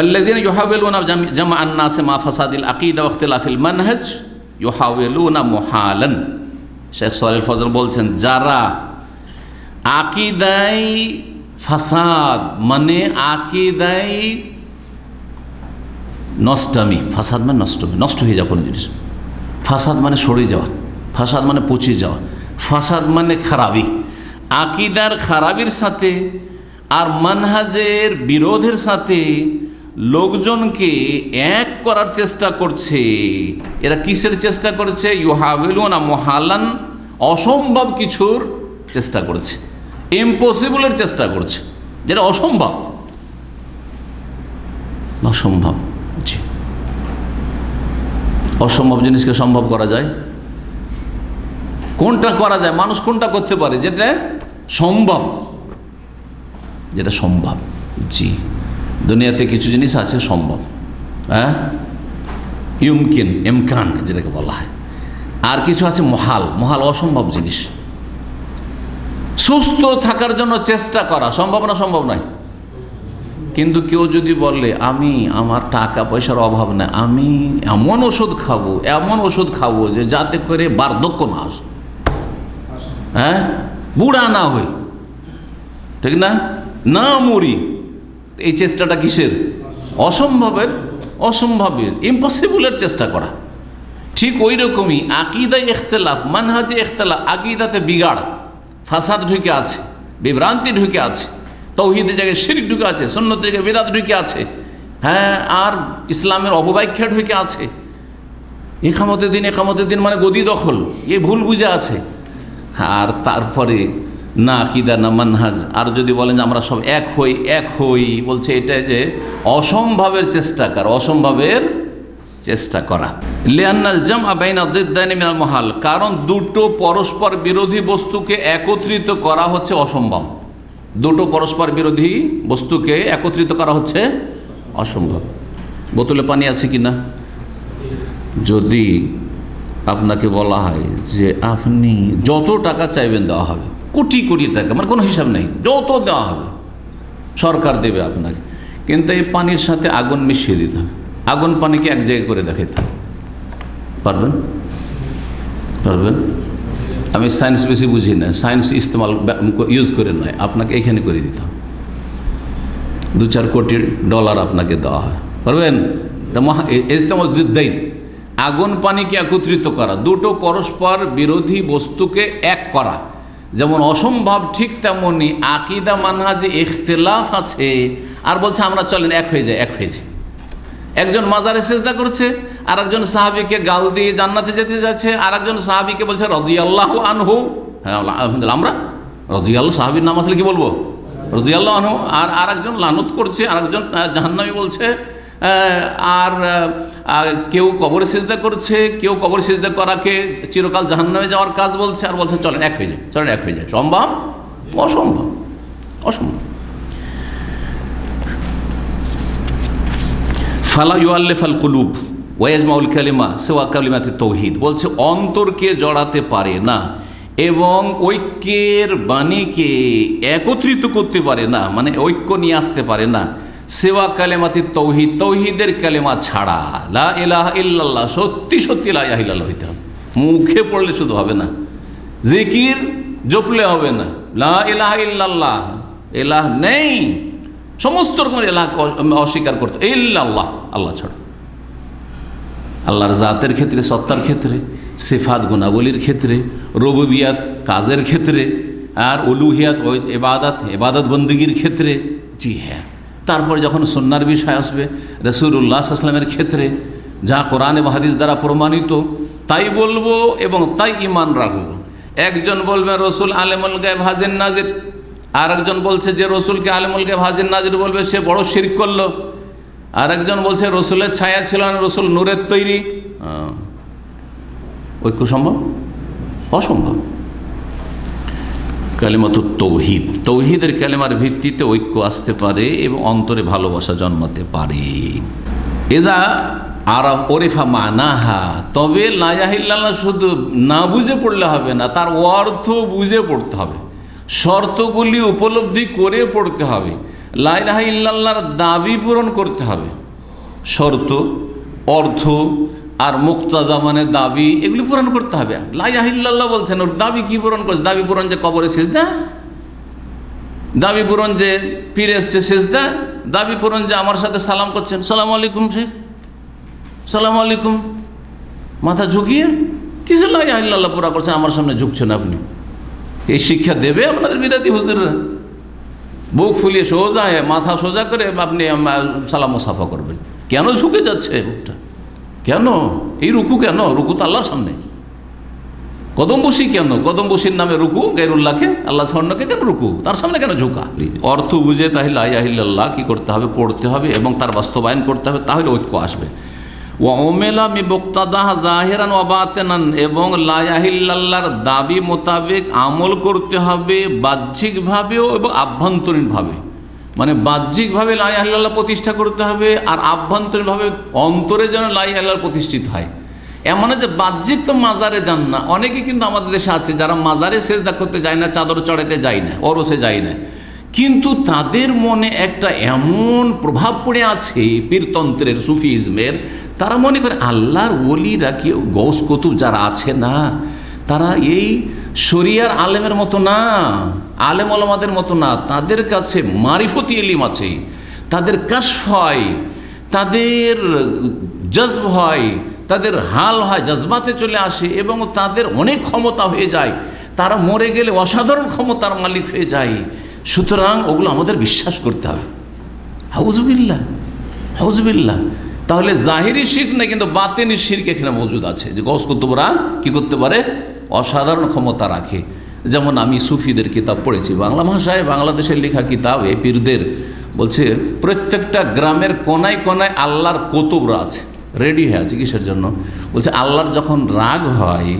ফল্লাদিন ইউহাওয়েলুনা জামা আন্নাসে মা ফাসাদিল আকিদা ওখতলাফিল মানহাজ ইউহাওয়েলুনা মোহালন শেখ সোহেল ফজল বলছেন যারা আকিদাই ফাসাদ মানে আকিদাই নষ্টামি ফাসাদ মানে নষ্টমি নষ্ট হয়ে যাওয়া কোনো জিনিস। ফাসাদ মানে সরে যাওয়া ফাসাদ মানে পচে যাওয়া ফাসাদ মানে খারাপি আকিদার খারাপির সাথে আর মানহাজের বিরোধের সাথে লোকজনকে এক করার চেষ্টা করছে। এরা কিসের চেষ্টা করছে? ইউহাবেলুনা মহালান অসম্ভব কিছুর চেষ্টা করছে। ইম্পসিবলের চেষ্টা করছে। যেটা অসম্ভব। অসম্ভব। জি। অসম্ভব জিনিসকে সম্ভব করা যায়। কোনটা করা যায়? মানুষ কোনটা করতে পারে? যেটা সম্ভব। যেটা সম্ভব। জি। দুনিয়াতে কিছু জিনিস আছে সম্ভব। হ্যাঁ? ইউমকিন এমকান যেটাকে বলা হয়। আর কিছু আছে মহাল। মহাল অসম্ভব জিনিস। সুস্থ থাকার জন্য চেষ্টা করা, সম্ভব না সম্ভব নয়? কিন্তু কেউ যদি বলে, আমি আমার টাকা পয়সার অভাব নেই আমি এমন ওষুধ খাব, এমন ওষুধ খাব যে যাতে করে বার্ধক্য না আসে হ্যাঁ? বুড়া না হই। ঠিক না? না মরি। এই চেষ্টাটা কিসের? অসম্ভবের অসম্ভবের ইম্পসিবলের চেষ্টা করা। ঠিক ওই রকমই আকিদায় এখতলাফ মানহাজে এখতলাফ আকিদাতে বিগাড়, ফাসাদ ঢুকে আছে, বিভ্রান্তি ঢুকে আছে, তৌহিদের জায়গায় শিরিক ঢুকে আছে সন্ন্যতের জায়গায় বেদাত ঢুকে আছে হ্যাঁ আর ইসলামের অপব্যাখ্যা ঢুকে আছে। একামতের দিন একামতের দিন মানে গদি দখল, এ ভুল বুঝে আছে। আর তারপরে না আকিদা, না মানহাজ। আর যদি বলেন যে আমরা সব এক হই এক হই, বলছে এটা যে অসম্ভবের চেষ্টা কর, অসম্ভবের চেষ্টা করা। লিয়ান্নাল জাম মিনাল মহাল, কারণ দুটো পরস্পর বিরোধী বস্তুকে একত্রিত করা হচ্ছে অসম্ভব। দুটো পরস্পর বিরোধী বস্তুকে একত্রিত করা হচ্ছে অসম্ভব। বোতলে পানি আছে কি না? যদি আপনাকে বলা হয় যে আপনি যত টাকা চাইবেন দেওয়া হবে কোটি কোটি টাকা মানে কোনো হিসাব নেই, যত দেওয়া হবে, সরকার দেবে আপনাকে। কিন্তু এই পানির সাথে আগুন মিশিয়ে দিতে হবে, আগুন পানিকে এক জায়গায় করে দেখাইতে হবে। পারবেন? পারবেন? আমি সায়েন্স বেশি বুঝি না সায়েন্স ইস্তেমাল ইউজ করে নয় আপনাকে এখানে করে দিতে হবে। দু চার কোটি ডলার আপনাকে দেওয়া হয়। পারবেন? ইস্তেমাল দেয় আগুন পানিকে একত্রিত করা, দুটো পরস্পর বিরোধী বস্তুকে এক করা। যেমন অসম্ভব ঠিক তেমনি আকিদা মানহাজে ইখতলাফ আছে। আর বলছে, আমরা চলেন, এক হয়ে যায় এক হয়ে যায় একজন মাজারে সেজদা করছে আর একজন সাহাবিকে গাল দিয়ে জান্নাতে যেতে যাচ্ছে আর একজন সাহাবিকে বলছে রদি আল্লাহ আনহু। হ্যাঁ আমরা? রদি আল্লাহ সাহাবির নাম আসলে কি বলব? রদি আল্লাহ আনহু। আর আর একজন লানত করছে আর একজন জাহান্নামি বলছে আর কেউ কবর সেজদা করছে, কেউ কবর সেজদা করাকে চিরকাল জাহান্নামে যাওয়ার কাজ বলছে আর বলছে, চলেন, এক হয়ে যায় চলেন, এক হয়ে যায় সম্ভব? অসম্ভব। অসম্ভব। ফালা ইউআল্লেফাল কুলুব ওয়াজমাউল কালিমা সেওয়া কালিমাতে তৌহিদ। বলছে, অন্তরকে জড়াতে পারে না এবং ঐক্যের বাণীকে একত্রিত করতে পারে না। মানে ঐক্য নিয়ে আসতে পারে না। সেওয়া কালেমাতি তৌহিদ, তৌহিদের কালেমা ছাড়া। লা ইলাহ ইল্লাল্লাহ, সত্যি সত্যি লা ইলাহা ইল্লাল্লাহ হইতে হবে। মুখে পড়লে শুধু হবে না। জিকির জপলে হবে না। লা ইলাহা ইল্লাল্লাহ, এলাহ নেই। সমস্ত রকমের এলাহাকে অস্বীকার করতে ইল্লাল্লাহ, আল্লাহ ছাড়া। আল্লাহর জাতের ক্ষেত্রে, সত্তার ক্ষেত্রে, সেফাত গুণাবলীর ক্ষেত্রে, রববিয়াত কাজের ক্ষেত্রে, আর উলুহিয়াত এবাদাত এবাদত বন্দীগীর ক্ষেত্রে। জি হ্যাঁ। তারপর যখন সন্ন্যার বিষয় আসবে রসুল্লাহ আসলামের ক্ষেত্রে যা কোরআন এবং দ্বারা প্রমাণিত, তাই বলব এবং তাই ইমান রাখব একজন বলবে, রসুল আলেমুল গায়েব হাজির নাজির। আর একজন বলছে যে, রসুলকে আলেমুল গায়েব হাজির নাজির বলবে, সে বড় শির করল। আর একজন বলছে, রসুলের ছায়া ছিল না, রসুল নূরের তৈরি। ঐক্য সম্ভব? অসম্ভব। কালেমাত তৌহিদ। তৌহিদের কালেমার ভিত্তিতে ঐক্য আসতে পারে এবং অন্তরে ভালোবাসা জন্মাতে পারে। এরা আর ওরেফা মানাহা। তবে লাজাহিল্লাহ শুধু না বুঝে পড়লে হবে না, তার অর্থ বুঝে পড়তে হবে। শর্তগুলি উপলব্ধি করে পড়তে হবে। লাইলাহা ইল্লাল্লাহর দাবি পূরণ করতে হবে। শর্ত, অর্থ আর মুক্তাজা মানে দাবি, এগুলি পূরণ করতে হবে। লাইলাহা ইল্লাল্লাহ বলছেন, ওর দাবি কি পূরণ করছে? দাবি পূরণ যে কবরে শেষ দেয় দাবি পূরণ যে পীর এসছে দেয় দাবি পূরণ যে আমার সাথে সালাম করছেন? সালাম আলাইকুম, শেখ। সালাম আলাইকুম। মাথা ঝুঁকিয়ে? কিসে লাইলাহা ইল্লাল্লাহ পুরা করছেন? আমার সামনে ঝুঁকছেন আপনি। এই শিক্ষা দেবে আপনাদের বিদাতি হুজুররা। বুক ফুলিয়ে সোজা হয়ে, মাথা সোজা করে আপনি সালাম সাফা করবেন। কেন ঝুঁকে যাচ্ছে বুকটা? কেন? এই রুকু কেন? রুকু তো আল্লাহর সামনে। কদম বসি কেন? কদম বসির নামে রুকু, গাইরুল্লাহকে, আল্লাহ স্বর্ণকে কেন রুকু? তার সামনে কেন ঝুঁকা? অর্থ বুঝে তাহলে আল্লাহ কি করতে হবে? পড়তে হবে এবং তার বাস্তবায়ন করতে হবে, তাহলে ঐক্য আসবে। ওমেলা বক্তাদাহ জাহেরান অবাতেনান এবং লায়াহিল্লাহর দাবি মোতাবেক আমল করতে হবে বাহ্যিকভাবেও এবং আভ্যন্তরীণভাবে। মানে বাহ্যিকভাবে লাইয়াল্লাহ প্রতিষ্ঠা করতে হবে আর আভ্যন্তরীণভাবে অন্তরে যেন লাইয়াল্লাহ প্রতিষ্ঠিত হয়। এমন যে বাহ্যিক তো মাজারে যান না। অনেকে কিন্তু আমাদের দেশে আছে যারা মাজারে শেষ সেজদা করতে যায় না, চাদর চড়াতে যায় না অরসে যায় না। কিন্তু তাদের মনে একটা এমন প্রভাব পড়ে আছে পীরতন্ত্রের, সুফিজমের। তারা মনে করে আল্লাহর ওলিরা কেউ গৌস কতুব যারা আছে না, তারা এই শরিয়ার আলেমের মতো না, আলেম আলমাদের মতো না, তাদের কাছে মারিফতি এলিম আছে, তাদের কাশফ হয়, তাদের জজব হয়, তাদের হাল হয়, জজবাতে চলে আসে এবং তাদের অনেক ক্ষমতা হয়ে যায়, তারা মরে গেলে অসাধারণ ক্ষমতার মালিক হয়ে যায়। সুতরাং ওগুলো আমাদের বিশ্বাস করতে হবে। হাউজবিল্লা হাউজবিল্লা তাহলে জাহিরি শিখ না কিন্তু বাতেনি শির্ক এখানে মজুদ আছে। যে গস কুতুবরা কি করতে পারে? অসাধারণ ক্ষমতা রাখে। যেমন আমি সুফিদের কিতাব পড়েছি, বাংলা ভাষায় বাংলাদেশের লেখা কিতাব এই পীরদের বলছে, প্রত্যেকটা গ্রামের কোনায় কোনায় আল্লাহর কতুবরা আছে। রেডি হয়ে আছে কিসের জন্য। বলছে, আল্লাহর যখন রাগ হয়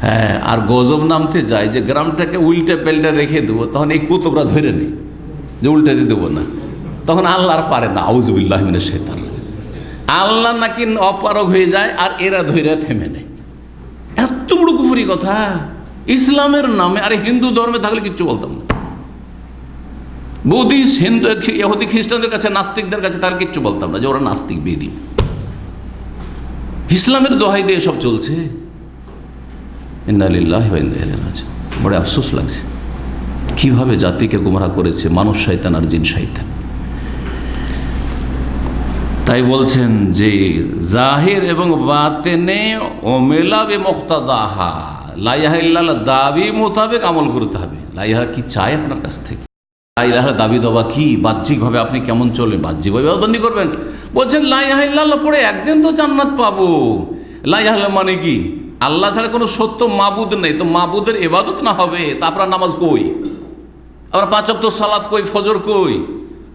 হ্যাঁ আর গজব নামতে যায়, যে গ্রামটাকে উল্টে পেল্টে রেখে দেবো, তখন এই কুতুবরা ধরে নেই যে উল্টে দিয়ে দেবো না। তখন আল্লাহর পারে না। আউজবিল্লাহ মিনে শেতান আল্লাহ নাকি অপারক হয়ে যায় আর এরা ধৈর্য থেমে নেয়। এত বড় কুফুরি কথা। ইসলামের নামে আরে হিন্দু ধর্মে থাকলে কিচ্ছু বলতাম না। বৌদি হিন্দু ইহুদি, খ্রিস্টানদের কাছে, নাস্তিকদের কাছে তার কিচ্ছু বলতাম না যে ওরা নাস্তিক, বেদি। ইসলামের দোহাই দিয়ে সব চলছে। বড় আফসোস লাগছে। কীভাবে জাতিকে গুমরা করেছে মানুষ শৈতান আর জিন শৈতান তাই বলছেন যে জাহির এবং বাতেনে ওমেলাবে মোখতাদাহা লাইহা ইল্লাহ দাবি মোতাবেক আমল করতে হবে। লাইহা কি চায় আপনার কাছ থেকে? লাইলাহ দাবি দবা কি? বাহ্যিকভাবে আপনি কেমন চলবেন? বাহ্যিকভাবে বন্দি করবেন। বলছেন লাইহা ইল্লাহ পড়ে একদিন তো জান্নাত পাবো। লাইহা মানে কি? আল্লাহ ছাড়া কোনো সত্য মাবুদ নেই। তো মাবুদের এবাদত না হবে, তা আপনার নামাজ কই? আপনার পাঁচক তো সালাদ কই? ফজর কই?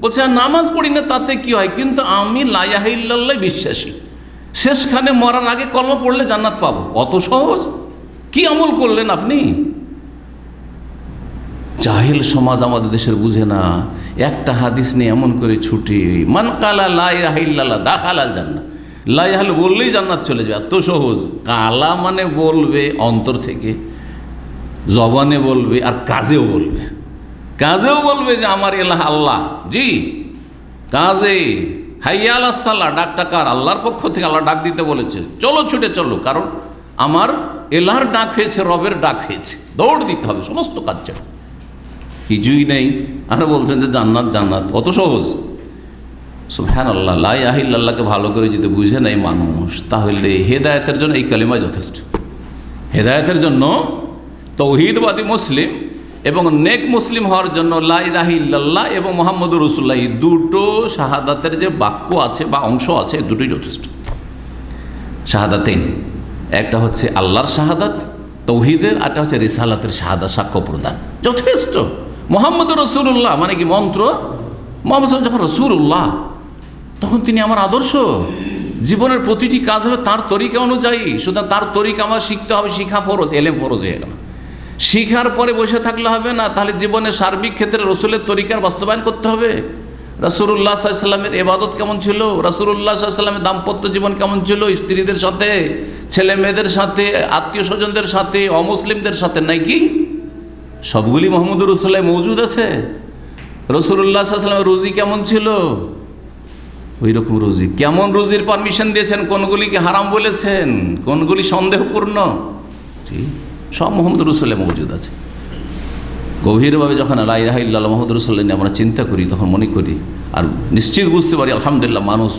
বলছে নামাজ পড়ি না, তাতে কি হয়? কিন্তু আমি লাইয়াহিল্লাহ বিশ্বাসী। শেষখানে মরার আগে কলম পড়লে জান্নাত পাবো। অত সহজ। কি আমল করলেন আপনি? জাহিল সমাজ আমাদের দেশের বুঝে না। একটা হাদিস নিয়ে এমন করে ছুটি। মান কালা লাইয়াহিল্লাহ দাখালাল জান্নাত। লাইয়াহাল বললেই জান্নাত চলে যাবে। এত সহজ। কালা মানে বলবে অন্তর থেকে, জবানে বলবে আর কাজেও বলবে। কাজেও বলবে যে আমার এলাহ আল্লাহ। জি। কাজে হাইয়া আল্লাহ সাল্লাহ ডাকটা কার? আল্লাহর পক্ষ থেকে আল্লাহ ডাক দিতে বলেছে। চলো, ছুটে চলো। কারণ আমার এলাহার ডাক হয়েছে, রবের ডাক হয়েছে। দৌড় দিতে হবে, সমস্ত কাজ কিছুই নেই। আর বলছেন যে জান্নাত জান্নাত। অত সহজ। হ্যাঁ আল্লাহ লাই আহিল্লাহকে ভালো করে যদি বুঝে নেয় মানুষ, তাহলে হেদায়তের জন্য এই কালিমায় যথেষ্ট। হেদায়তের জন্য তৌহিদবাদী মুসলিম এবং নেক মুসলিম হওয়ার জন্য লাই রাহিল্লাহ এবং মোহাম্মদ রসুল্লাহ দুটো শাহাদাতের যে বাক্য আছে বা অংশ আছে দুটোই যথেষ্ট। শাহাদাতেন একটা হচ্ছে আল্লাহর শাহাদাত, তৌহিদের আরটা হচ্ছে রিসালাতের শাহাদা সাক্ষ্য প্রদান। যথেষ্ট। মোহাম্মদ রসুল্লাহ মানে কি মন্ত্র? মোহাম্মদ যখন রসুল্লাহ তখন তিনি আমার আদর্শ। জীবনের প্রতিটি কাজ হবে তার তরিকা অনুযায়ী, সুতরাং তার তরিকা আমার শিখতে হবে, শিখা ফরজ, এলেম ফরজ হয়ে গেল। শিখার পরে বসে থাকলে হবে না, তাহলে জীবনে সার্বিক ক্ষেত্রে রসুলের তরিকার বাস্তবায়ন করতে হবে। রাসুল্লাহ সাল্লামের এবাদত কেমন ছিল? রাসুল্লাহ সাল্লামের দাম্পত্য জীবন কেমন ছিল? স্ত্রীদের সাথে ছেলে মেয়েদের সাথে আত্মীয় স্বজনদের সাথে, অমুসলিমদের সাথে নাই কি? সবগুলি মোহাম্মদ রসুল্লাহ মৌজুদ আছে। রসুল্লাহ সাল্লামের রুজি কেমন ছিল? ওই রকম রুজি। কেমন রুজির পারমিশন দিয়েছেন? কোনগুলিকে হারাম বলেছেন? কোনগুলি সন্দেহপূর্ণ? ঠিক সব মোহাম্মদ রসুল্লাহ মজুদ আছে। গভীরভাবে যখন আল্লাহ ইল্লাহ মোহাম্মদ রসুল্লাহ নিয়ে আমরা চিন্তা করি, তখন মনে করি আর নিশ্চিত বুঝতে পারি, আলহামদুলিল্লাহ মানুষ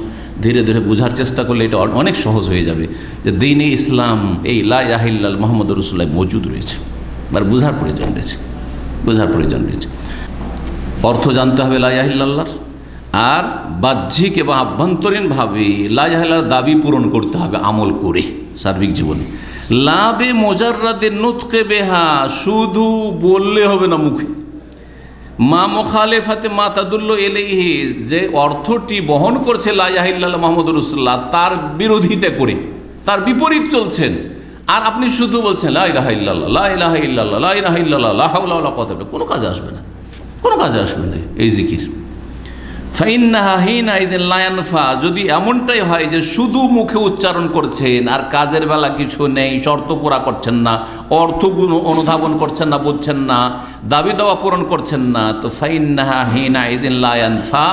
ধীরে ধীরে বোঝার চেষ্টা করলে এটা অনেক সহজ হয়ে যাবে যে দিনে ইসলাম এই লাই লাহিল্লাল মোহাম্মদ রসুল্লাহ মজুদ রয়েছে। আর বোঝার প্রয়োজন রয়েছে, বোঝার প্রয়োজন রয়েছে। অর্থ জানতে হবে লাই লাহিল্লাহর আর বাহ্যিক এবং আভ্যন্তরীণভাবে লাহিল্লার দাবি পূরণ করতে হবে আমল করে সার্বিক জীবনে। লাভে মোজার্রাদে নুতকে বেহা, শুধু বললে হবে না মুখে। মা মোখালেফাতে মাতাদুল্ল এলেহি যে অর্থটি বহন করছে লাহিল্লাহ মোহাম্মদ রসুল্লাহ তার বিরোধিতা করে, তার বিপরীত চলছেন। আর আপনি শুধু বলছেন কত কোনো কাজে আসবে না, কোনো কাজে আসবে না এই জিকির। লায়ানফা যদি এমনটাই হয় যে শুধু মুখে উচ্চারণ করছেন আর কাজের বেলা কিছু নেই, শর্ত পুরা করছেন না অর্থগুলো অনুধাবন করছেন না, বুঝছেন না, দাবি দাওয়া পূরণ করছেন না, তো ফাইন্নাহা হিনা ইদিন লায়ানফা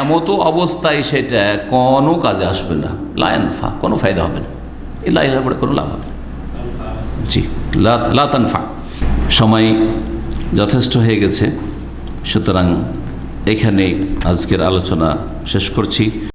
এমতো অবস্থায় সেটা কোনো কাজে আসবে না। লায়ানফা কোনো ফায়দা হবে না। এই লাইলার পরে কোনো লাভ হবে না। জি লাতানফা সময় যথেষ্ট হয়ে গেছে, সুতরাং এখানে আজকের আলোচনা শেষ করছি।